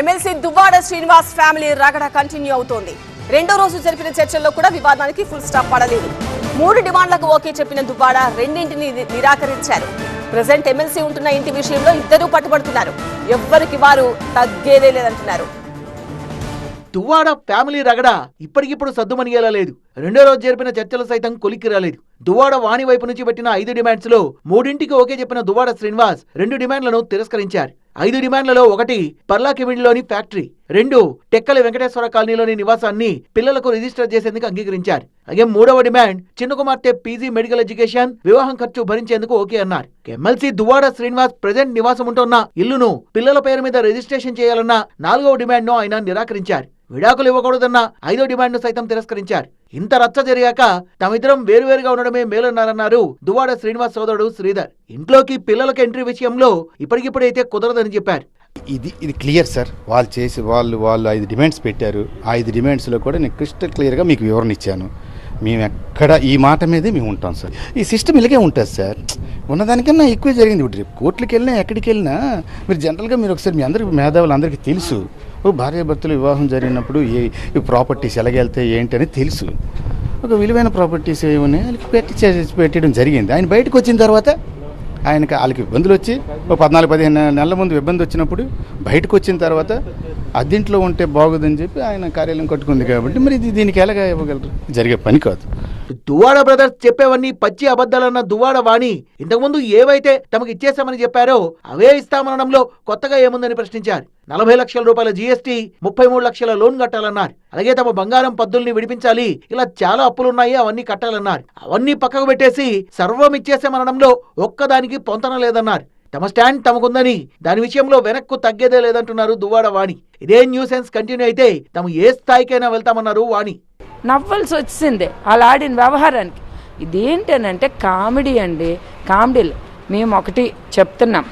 MLC Duvvada Srinivas family రగడ continue అవుతోంది. రెండో రోజు జరిపిన చర్చల్లో కూడా వివాదానికి ఫుల్ స్టాప్ పడలేదు. మూడు డిమాండ్లకు ఓకే చెప్పిన దువ్వాడ రెండింటిని నిరాకరించారు. ప్రజెంట్ ఎమ్మెల్సీ ఉంటున్న ఇంటి విషయంలో ఇద్దరూ పట్టుబడుతున్నారు. ఎవ్వరికి వారు తగ్గేదే లేదంటున్నారు. దువ్వాడ ఫ్యామిలీ రగడ ఇప్పటికిప్పుడు సద్దుమనిగేలా లేదు. రెండో రోజు జరిపిన చర్చలు సైతం కొలిక్కి రాలేదు. దువ్వాడ వాణి వైపు నుంచి పెట్టిన ఐదు డిమాండ్స్లో మూడింటికి ఓకే చెప్పిన దువ్వాడ శ్రీనివాస్ రెండు డిమాండ్లను తిరస్కరించారు. ఐదు డిమాండ్లలో ఒకటి పర్లాకివిడిలోని ఫ్యాక్టరీ రెండు టెక్కల వెంకటేశ్వర కాలనీలోని నివాసాన్ని పిల్లలకు రిజిస్టర్ చేసేందుకు అంగీకరించారు. అలాగే మూడవ డిమాండ్ చిన్న కుమార్తె పీజీ మెడికల్ ఎడ్యుకేషన్ వివాహం ఖర్చు భరించేందుకు ఓకే అన్నారు. ఎమ్మెల్సీ దువ్వాడ శ్రీనివాస్ ప్రజెంట్ నివాసం ఉంటున్న ఇల్లును పిల్లల పేరు మీద రిజిస్ట్రేషన్ చేయాలన్న నాలుగవ డిమాండ్ను ఆయన నిరాకరించారు. విడాకులు ఇవ్వకూడదన్న ఐదో డిమాండ్ను సైతం తిరస్కరించారు. ఇంత రచ్చ జరిగాక తమిద్దరం వేరువేరుగా ఉండడమే మేలన్నారన్నారు దువాడ శ్రీనివాస్ సోదరుడు శ్రీధర్. ఇంట్లోకి పిల్లలకు ఎంట్రీ విషయంలో ఇప్పటికిప్పుడైతే కుదరదని చెప్పారు. ఇది ఇది క్లియర్ సార్. వాళ్ళు చేసి వాళ్ళు వాళ్ళు ఐదు డిమాండ్స్ పెట్టారు. ఆ ఐదు డిమాండ్స్లో కూడా నేను క్రిస్టల్ క్లియర్గా మీకు వివరణ ఇచ్చాను. మేము ఎక్కడ ఈ మాట మీదే మేము ఉంటాం సార్. ఈ సిస్టమ్ ఇలాగే ఉంటుంది సార్. ఉన్నదానికన్నా ఎక్కువ జరిగింది. ఇప్పుడు రేపు కోర్టులకు వెళ్ళినా ఎక్కడికి వెళ్ళినా మీరు జనరల్గా మీరు ఒకసారి మీ అందరికి మేధావులు అందరికీ తెలుసు. ఓ భార్యాభర్తలు వివాహం జరిగినప్పుడు ఏ ఈ ప్రాపర్టీస్ ఎలాగెళ్తాయి ఏంటి అని తెలుసు. ఒక విలువైన ప్రాపర్టీస్ ఏమని పెట్టి చే- పెట్టడం జరిగింది. ఆయన బయటకు వచ్చిన తర్వాత ఆయనకి వాళ్ళకి ఇబ్బందులు వచ్చి ఒక పద్నాలుగు పదిహేను నెలల ముందు ఇబ్బంది వచ్చినప్పుడు బయటకు వచ్చిన తర్వాత అద్దింట్లో ఉంటే బాగోదని చెప్పి ఆయన కార్యాలయం కట్టుకుంది కాబట్టి మరి ఇది దీనికి ఎలాగ ఇవ్వగలరు? జరిగే పని కాదు. దువ్వాడ బ్రదర్స్ చెప్పేవన్నీ పచ్చి అబద్ధాలన్న దువ్వాడ వాణి ఇంతకుముందు ఏవైతే తమకు ఇచ్చేశామని చెప్పారో అవే ఇస్తామనడంలో కొత్తగా ఏముందని ప్రశ్నించారు. నలభై లక్షల రూపాయల జీఎస్టీ ముప్పై మూడు లక్షల లోన్ కట్టాలన్నారు. అలాగే తమ బంగారం పద్దుల్ని విడిపించాలి. ఇలా చాలా అప్పులున్నాయి అవన్నీ కట్టాలన్నారు. అవన్నీ పక్కకు పెట్టేసి సర్వం ఇచ్చేసామనడంలో ఒక్కదానికి పొంతన లేదన్నారు. తమ స్టాండ్ తమకుందని దాని విషయంలో వెనక్కు తగ్గేదే లేదంటున్నారు దువ్వాడ వాణి. ఇదే న్యూసెన్స్ కంటిన్యూ అయితే తాము ఏ స్థాయికైనా వెళ్తామన్నారు వాణి. నవ్వాల్సి వచ్చింది వాళ్ళు ఆడిన వ్యవహారానికి. ఇదేంటనంటే కామెడీ అండి. కామెడీలు మేము ఒకటి చెప్తున్నాం.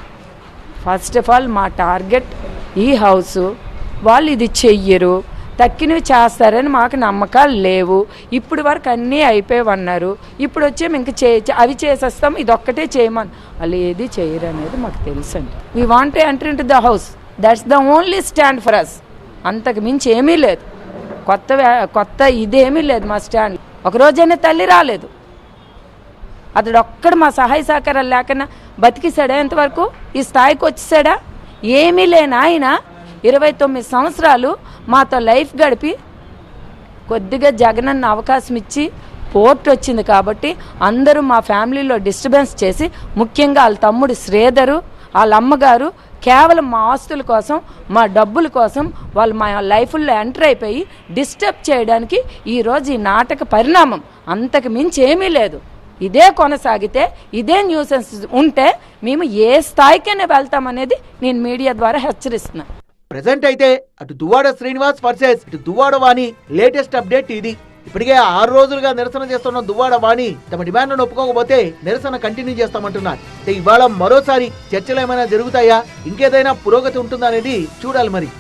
ఫస్ట్ ఆఫ్ ఆల్ మా టార్గెట్ ఈ హౌస్ వాళ్ళు ఇది చెయ్యరు తక్కినవి చేస్తారని మాకు నమ్మకాలు లేవు. ఇప్పుడు వరకు అన్నీ అయిపోయావన్నారు. ఇప్పుడు వచ్చే ఇంక చే అవి చేసేస్తాం ఇది ఒక్కటే చేయమని. వాళ్ళు ఏది చేయరు అనేది మాకు తెలుసండి. We want enter in to the house that's the only stand for us అంతకు మించి ఏమీ లేదు. కొత్త కొత్త ఇదేమీ లేదు మా స్టాండ్. ఒక రోజైనా తల్లి రాలేదు. అతడు ఒక్కడు మా సహాయ సహకారాలు లేకన్నా బతికిసాడా ఎంతవరకు ఈ స్థాయికి వచ్చేసాడా? ఏమీ లేని ఆయన ఇరవై తొమ్మిది సంవత్సరాలు మాతో లైఫ్ గడిపి కొద్దిగా జగనన్న అవకాశం ఇచ్చి పోర్ట్ వచ్చింది కాబట్టి అందరూ మా ఫ్యామిలీలో డిస్టర్బెన్స్ చేసి ముఖ్యంగా వాళ్ళ తమ్ముడు శ్రీధరు వాళ్ళ అమ్మగారు కేవలం మా ఆస్తుల కోసం మా డబ్బుల కోసం వాళ్ళు మా లైఫ్లో ఎంటర్ అయిపోయి డిస్టర్బ్ చేయడానికి ఈరోజు ఈ నాటక పరిణామం. అంతకు మించి ఏమీ లేదు. ఇదే కొనసాగితే ఇదే న్యూసెన్స్ ఉంటే మేము ఏ స్థాయికైనా వెళ్తామనేది నేను మీడియా ద్వారా హెచ్చరిస్తున్నాను ప్రెసెంట్ అయితే అటు దువ్వాడ శ్రీనివాస్ వర్సెస్ ఇటు దువ్వాడ వాణి లేటెస్ట్ అప్డేట్ ఇది. ఇప్పటికే ఆరు రోజులుగా నిరసన చేస్తున్న దువ్వాడ వాణి తమ డిమాండ్లను ఒప్పుకోకపోతే నిరసన కంటిన్యూ చేస్తామంటున్నారు. ఇవాళ మరోసారి చర్చలు ఏమైనా జరుగుతాయా? ఇంకేదైనా పురోగతి ఉంటుందా అనేది చూడాలి మరి.